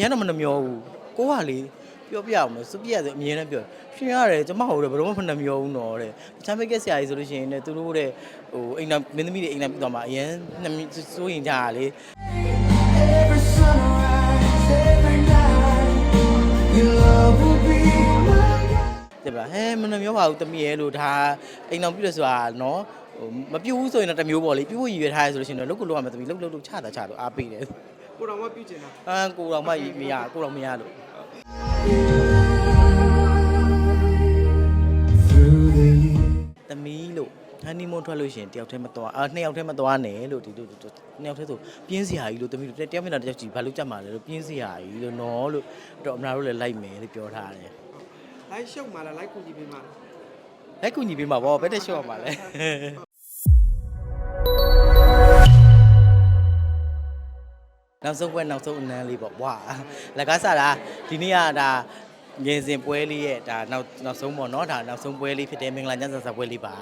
ရင်တော့မနှမျောဘူးကိုကလေပြောပြအောင်လို့စပြည့်ရတယ်အမြင်နဲ့ပြောရှင်ရတယ်ကျမဟုတ်တယ်ဘယ်တော့မှမနှမျောဘူးနော်တဲ့တခြားမိတ်ကက်ဆရာကြီးဆိုလို့ရှိရင်လည်းသူတို့တဲ့ဟိုအိမ်နာမင်းသမီးတွေအိမ်နာပြတော့မှအရင်နှမစိုးရင်ကြရလေ Every sunrise, every night, your love will be my guide. တဲ့ဗျာဟဲမနှမျောပါဘူးတမီးရဲ့လို့ဒါအိမ်နာပြလို့ဆိုတာနော်ဟိုမပြူဘူးဆိုရင်တော့တစ်မျိုးပေါ့လေပြူဖို့ရည်ရွယ်ထားရဆိုလို့ရှိရင်တော့လုတ်ကိုလုတ်ရမယ်တမီးလုတ်လုတ်လုတ်ချတာချလို့အားပေးတယ် ကိုတော်မပြုကျင်တာအမ်ကိုတော်မမရကိုတော်မရလို့ through the years. သမီးလို့ဟန်နီမွန်းထွက်လို့ရှိရင်တယောက်တည်းမသွားအာနှစ်ယောက်တည်းမသွားနဲ့လို့ဒီလိုနှစ်ယောက်တည်းဆိုပြင်းစရာကြီးလို့သမီးတို့တယောက်မျက်နှာတစ်ယောက်ကြည့်ဘာလို့ကြက်မှာလဲလို့ပြင်းစရာကြီးလို့နော်လို့တော့အမနာတို့လည်းလိုက်မယ်လို့ပြောထားတယ်လိုက်ရှုပ်မှာလားလိုက်ကူညီပေးမှာလား လက်ကူညီပေးမှာဗောဘယ်တက်ရှော့မှာလဲ နောက်ဆုံးပွဲနောက်ဆုံးအနမ်းလေးပေါ့ဝါလက်ကားစားတာဒီနေ့ကဒါငယ်စဉ်ပွဲလေးရဲ့ဒါနောက်နောက်ဆုံးပေါ့နော်ဒါနောက်ဆုံးပွဲလေးဖြစ်တယ်မင်္ဂလာညစာစားပွဲလေးပါ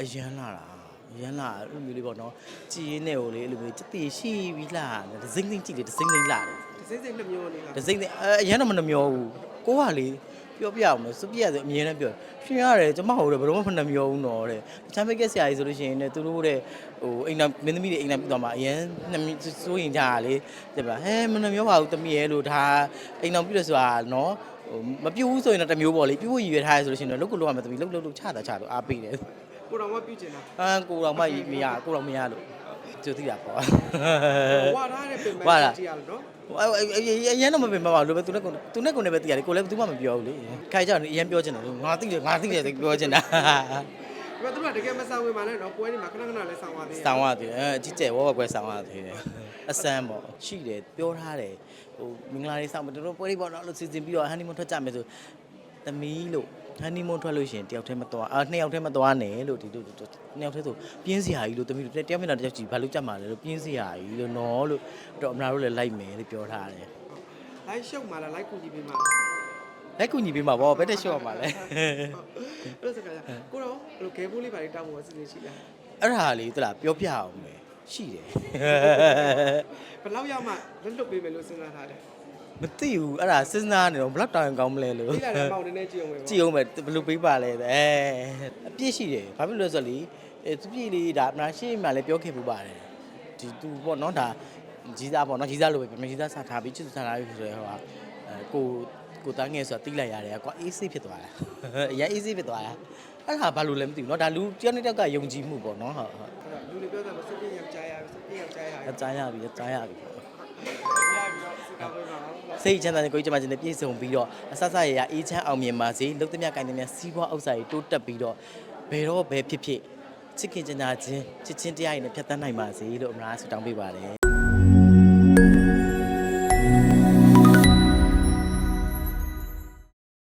အရန်လာတာအရန်လာအဲ့လိုမျိုးလေးပေါ့နော်ကြည်ရင်းနဲ့ကိုလေအဲ့လိုမျိုးတည်ရှိပြီးလာတယ်ဒစိမ့်စိမ့်ကြည့်တယ်ဒစိမ့်စိမ့်လာတယ်ဒီစိမ့်စိမ့်နှမျိုးနေလားဒစိမ့်စိမ့်အရန်တော့မနှမျောဘူးကိုကလေ ပြောပြအောင်လို့စပြည့်ရတယ်အမြင်နဲ့ပြောရှင်ရတယ်ကျမဟုတ်တယ်ဘယ်တော့မှမနှမျောဘူးနော်တဲ့တခြားမိတ်ကက်ဆရာကြီးဆိုလို့ရှိရင်လည်းသူတို့တဲ့ဟိုအိမ်နာမင်းသမီးတွေအိမ်နာပြတော့မှအရင်နှမစိုးရင်ကြရလေတဲ့ဗျာဟဲမနှမျောပါဘူးတမီးရဲ့လို့ဒါအိမ်နာပြလို့ဆိုတာနော်ဟိုမပြူဘူးဆိုရင်တော့တစ်မျိုးပေါ့လေပြူဖို့ရည်ရွယ်ထားရဆိုလို့ရှိရင်တော့လုတ်ကိုလုတ်ရမယ်တမီးလုတ်လုတ်လုတ်ချတာချလို့အားပေးတယ်ကိုတော်မပြုတ်ကျင်တာအမ်ကိုတော်မှမရကိုတော်မရလို့ ကျိုသိတာပေါ့ဝါထားတဲ့ပင်မဝါလားကြည့်ရလို့နော်ဟိုအရင်တော့မပင်မပါလို့ပဲသူနဲ့ကိုသူနဲ့ကိုနဲ့ပဲသိရတယ်ကိုလည်းသူမှမပြောဘူးလေခိုင်ကြောင်အရင်ပြောချင်တယ်ငါသိတယ်ငါသိတယ်ပြောချင်တာဒီမှာသူကတကယ်မဆောင်ဝင်ပါနဲ့တော့ပွဲနေမှာခဏခဏလေးဆောင်ပါသေးတယ်ဆောင်းရသေးတယ်အဲကြီးကျယ်ဝဝကွဲဆောင်းရသေးတယ်အစမ်းပေါ့ရှိတယ်ပြောထားတယ်ဟိုမင်္ဂလာလေးဆောင်းမတို့ပွဲလေးပေါ့နော်လို့စီစဉ်ပြီးတော့ဟန်နီမွန်းထွက်ကြမယ်ဆိုသမီးလို့ ဟန်နီမွန်ထွက်လို့ရှိရင်တယောက်တည်းမသွားအာနှစ်ယောက်တည်းမသွားနဲ့လို့ဒီလိုနှစ်ယောက်တည်းဆိုပြင်းစရာကြီးလို့သမီးတို့တယောက်မျက်နှာတယောက်ကြည့်ဘာလို့ကြက်မှာလဲလို့ပြင်းစရာကြီးလို့နော်လို့တော့အမလာတို့လည်းလိုက်မယ်လို့ပြောထားတယ်လိုက်ရှုပ်မှာလားလိုက်ကူညီပေးမှာလက်ကူညီပေးမှာပေါ့ဘယ်တက်ရှော့မှာလဲအဲ့လိုစကားကိုတော့ဘယ်လိုဂဲဘူးလေးပါလေးတောက်ဖို့အစီအစဉ်ရှိလားအဲ့ဒါလေးတလားပြောပြအောင်မယ်ရှိတယ်ဘယ်လောက်ရောက်မှလက်လွတ်ပေးမယ်လို့စဉ်းစားထားတယ် မသိဘူးအဲ့ဒါစဉ်းစားနေတော့ဘလောက်တောင်ကောင်းမလဲလို့ ဒီလာတဲ့ပေါင်နေနဲ့ကြည့်အောင်ပဲ ကြည့်အောင်မယ်ဘယ်လိုပေးပါလဲအဲအပြည့်ရှိတယ်ဘာဖြစ်လို့လဲဆိုတော့လေအဲသူပြည့်လေးဒါအမနာရှေ့မှာလည်းပြောခဲ့ပူပါတယ်ဒီသူပေါ့နော်ဒါကြီးစားပေါ့နော်ကြီးစားလိုပဲပြင်ကြီးစားစားထားပြီးချစ်စားထားပြီးဆိုတော့ဟိုဟာအဲကိုကိုတန်းငယ်ဆိုတာတိလိုက်ရတယ်ကွာအေးဆေးဖြစ်သွားတာအရင်အေးဆေးဖြစ်သွားတာအဲ့ဒါဘာလို့လဲမသိဘူးเนาะဒါလူတယောက်နဲ့တယောက်ကယုံကြည်မှုပေါ့နော်ဟုတ်ဟုတ် လူတွေပြောတာမစပြည့်ယောက်ျားရစပြည့်ယောက်ျားရ အကြားရပြီအကြားရပြီပေါ့ ရပြီးတော့စကားပြောတာနော် စိတ်ချမ်းသာတဲ့ကိုကြီးကျမချင်းနဲ့ပြည့်စုံပြီးတော့အဆဆရရအေးချမ်းအောင်မြင်ပါစေလုတ်သမျှကိုင်းသမျှစီးပွားဥစ္စာတွေတိုးတက်ပြီးတော့ဘယ်တော့ဘယ်ဖြစ်ဖြစ်ချစ်ခင်ကြနာချင်းချစ်ချင်းတရားတွေနဲ့ဖြတ်သန်းနိုင်ပါစေလို့အမလားဆုတောင်းပေးပါတယ်